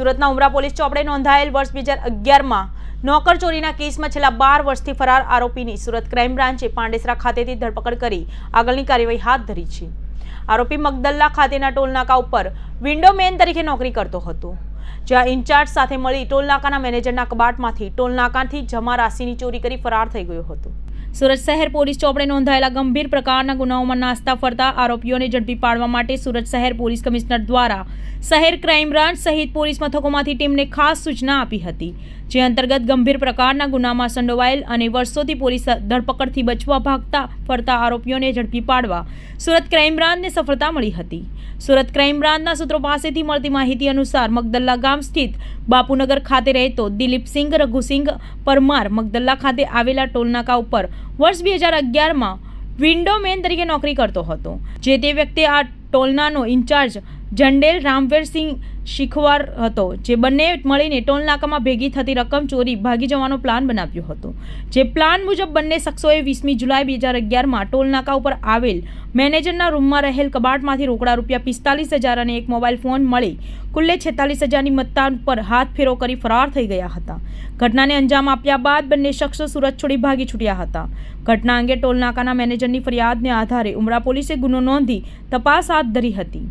સુરતના ઉમરા પોલીસ ચોપડે નોંધાયેલ વર્ષ બે હજાર અગિયારમાં નોકર ચોરીના કેસમાં છેલ્લા બાર વર્ષથી ફરાર આરોપીની સુરત ક્રાઇમ બ્રાન્ચે પાંડેસરા ખાતેથી ધરપકડ કરી આગળની કાર્યવાહી હાથ ધરી છે. આરોપી મગદલ્લા ખાતેના ટોલનાકા ઉપર વિન્ડોમેન તરીકે નોકરી કરતો હતો. જ્યાં ઇન્ચાર્જ સાથે મળી ટોલનાકાના મેનેજરના કબાટમાંથી ટોલનાકાથી જમા રાશિની ચોરી કરી ફરાર થઈ ગયો હતો. સુરત શહેર પોલીસ ચોપડે નોંધાયેલા ગંભીર પ્રકારના ગુનાઓમાં નાસ્તા ફરતા આરોપીઓને ઝડપી પાડવા માટે સુરત શહેર પોલીસ કમિશનર દ્વારા શહેર ક્રાઇમ બ્રાન્ચ સહિત પોલીસ મથકોમાંથી ટીમને ખાસ સૂચના આપી હતી. જે અંતર્ગત ગંભીર પ્રકારના ગુનામાં સંડોવાયેલ અને વર્ષોથી પોલીસ ધરપકડથી બચવા ભાગતા ફરતા આરોપીઓને ઝડપી પાડવા સુરત ક્રાઇમ બ્રાન્ચને સફળતા મળી હતી. સુરત ક્રાઇમ બ્રાન્ચના સૂત્રો પાસેથી મળતી માહિતી અનુસાર મગદલ્લા ગામ સ્થિત બાપુનગર ખાતે રહેતો દિલીપસિંહ રઘુસિંહ પરમાર મગદલ્લા ખાતે આવેલા ટોલનાકા ઉપર વર્ષ બે હજાર અગિયારમાં વિન્ડોમેન તરીકે નોકરી કરતો હતો. જે તે વ્યક્તિ આ ટોલનાનો ઇન્ચાર્જ જંડેલ રામવીરસિંહ શીખવાર હતો, જે બંને મળીને ટોલનાકામાં ભેગી થતી રકમ ચોરી ભાગી જવાનો પ્લાન બનાવ્યો હતો. જે પ્લાન મુજબ બંને શખ્સોએ વીસમી જુલાઈ બે હજાર અગિયારમાં ટોલનાકા ઉપર આવેલ મેનેજરના રૂમમાં રહેલ કબાટમાંથી રોકડા રૂપિયા પિસ્તાલીસ હજાર અને એક મોબાઈલ ફોન મળી કુલ્લે છેતાલીસ હજારની મત્તા પર હાથ ફેરો કરી ફરાર થઈ ગયા હતા. ઘટનાને અંજામ આપ્યા બાદ બંને શખ્સો સુરત છોડી ભાગી છૂટ્યા હતા. ઘટના અંગે ટોલનાકાના મેનેજરની ફરિયાદને આધારે ઉમરા પોલીસે ગુનો નોંધી તપાસ હાથ ધરી હતી.